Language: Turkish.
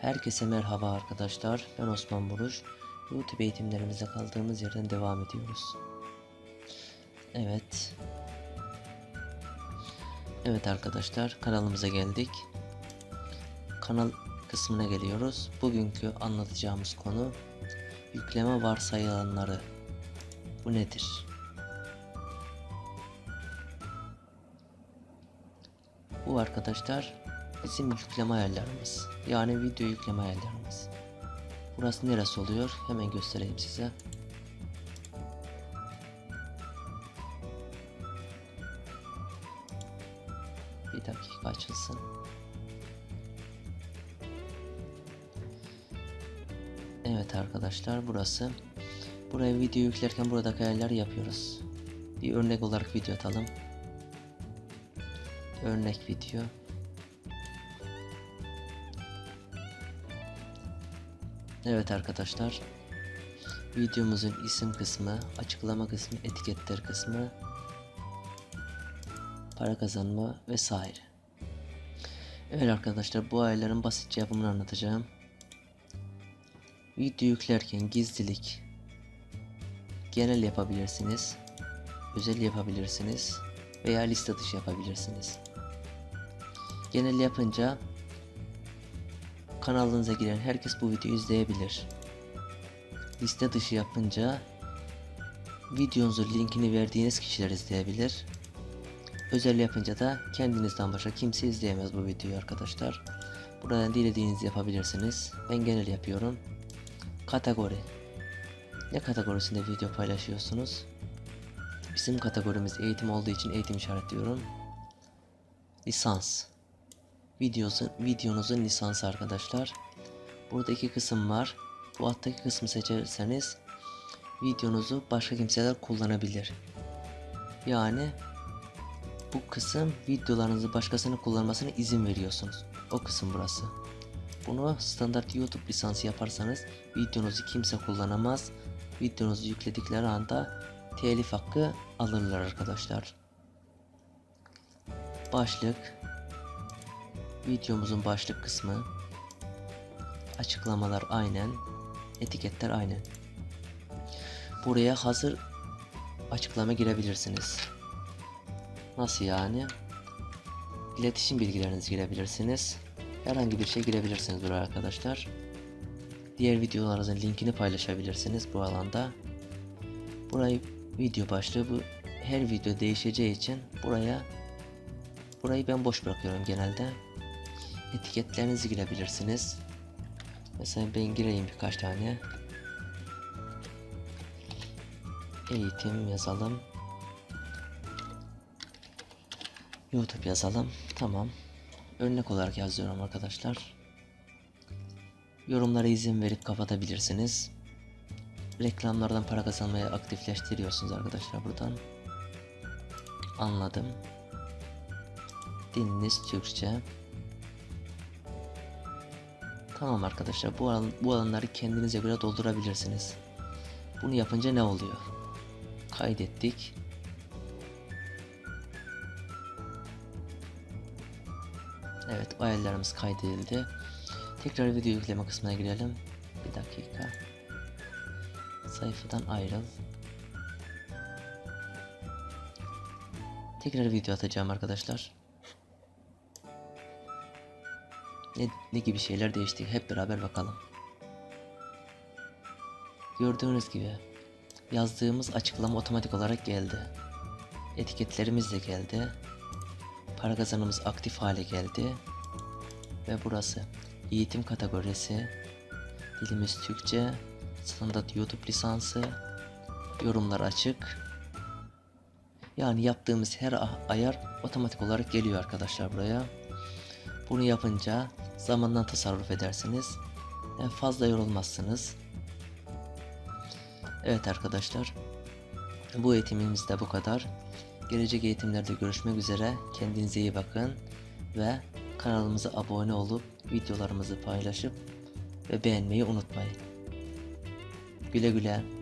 Herkese merhaba arkadaşlar. Ben Osman Buruş. YouTube eğitimlerimize kaldığımız yerden devam ediyoruz. Evet. Evet arkadaşlar kanalımıza geldik. Kanal kısmına geliyoruz. Bugünkü anlatacağımız konu yükleme varsayılanları. Bu nedir? Bu arkadaşlar bizim yükleme ayarlarımız. Yani video yükleme ayarlarımız. Burası neresi oluyor? Hemen göstereyim size. Bir dakika açılsın. Evet arkadaşlar burası. Buraya video yüklerken buradaki ayarları yapıyoruz. Bir örnek olarak video atalım. Örnek video. Evet arkadaşlar. Videomuzun isim kısmı, açıklama kısmı, etiketler kısmı, para kazanma vesaire. Evet arkadaşlar bu ayarların basitçe yapımını anlatacağım. Video yüklerken gizlilik genel yapabilirsiniz, özel yapabilirsiniz veya liste dışı yapabilirsiniz. Genel yapınca kanalınıza giren herkes bu videoyu izleyebilir. Liste dışı yapınca videonuzun linkini verdiğiniz kişiler izleyebilir. Özel yapınca da kendinizden başka kimse izleyemez bu videoyu arkadaşlar. Buradan dilediğinizi yapabilirsiniz. Ben genel yapıyorum. Kategori. Ne kategorisinde video paylaşıyorsunuz? Bizim kategorimiz eğitim olduğu için eğitim işaretliyorum. Lisans. Videosu, videonuzun lisansı arkadaşlar. Burada iki kısım var. Bu alttaki kısmı seçerseniz videonuzu başka kimseler kullanabilir. Yani bu kısım videolarınızı başkasının kullanmasına izin veriyorsunuz. O kısım burası. Bunu standart YouTube lisansı yaparsanız videonuzu kimse kullanamaz. Videonuzu yükledikleri anda telif hakkı alırlar arkadaşlar. Başlık Videomuzun başlık kısmı Açıklamalar aynen Etiketler aynen Buraya hazır açıklama girebilirsiniz. Nasıl yani? İletişim bilgilerinizi girebilirsiniz. Herhangi bir şey girebilirsiniz buraya arkadaşlar. Diğer videolarınızın linkini paylaşabilirsiniz bu alanda. Burayı video başlığı bu her video değişeceği için buraya burayı ben boş bırakıyorum genelde. Etiketlerinizi girebilirsiniz. Mesela ben gireyim birkaç tane. Eğitim yazalım. YouTube yazalım. Tamam. Örnek olarak yazıyorum arkadaşlar. Yorumlara izin verip kapatabilirsiniz. Reklamlardan para kazanmayı aktifleştiriyorsunuz arkadaşlar buradan. Anladım. Diliniz Türkçe. Tamam arkadaşlar bu, alan, bu alanları kendinize göre doldurabilirsiniz. Bunu yapınca ne oluyor? Kaydettik. Evet ayarlarımız kaydedildi. Tekrar video yükleme kısmına girelim. Bir dakika. Sayfadan ayrıl. Tekrar video atacağım arkadaşlar. Ne, ne gibi şeyler değişti hep beraber bakalım. Gördüğünüz gibi yazdığımız açıklama otomatik olarak geldi. Etiketlerimiz de geldi. Para kazanımız aktif hale geldi. Ve burası eğitim kategorisi, dilimiz Türkçe, standart YouTube lisansı, yorumlar açık. Yani yaptığımız her ayar otomatik olarak geliyor arkadaşlar buraya. Bunu yapınca zamandan tasarruf edersiniz. Yani fazla yorulmazsınız. Evet arkadaşlar. Bu eğitimimiz de bu kadar. Gelecek eğitimlerde görüşmek üzere. Kendinize iyi bakın ve kanalımıza abone olup videolarımızı paylaşıp ve beğenmeyi unutmayın. Güle güle.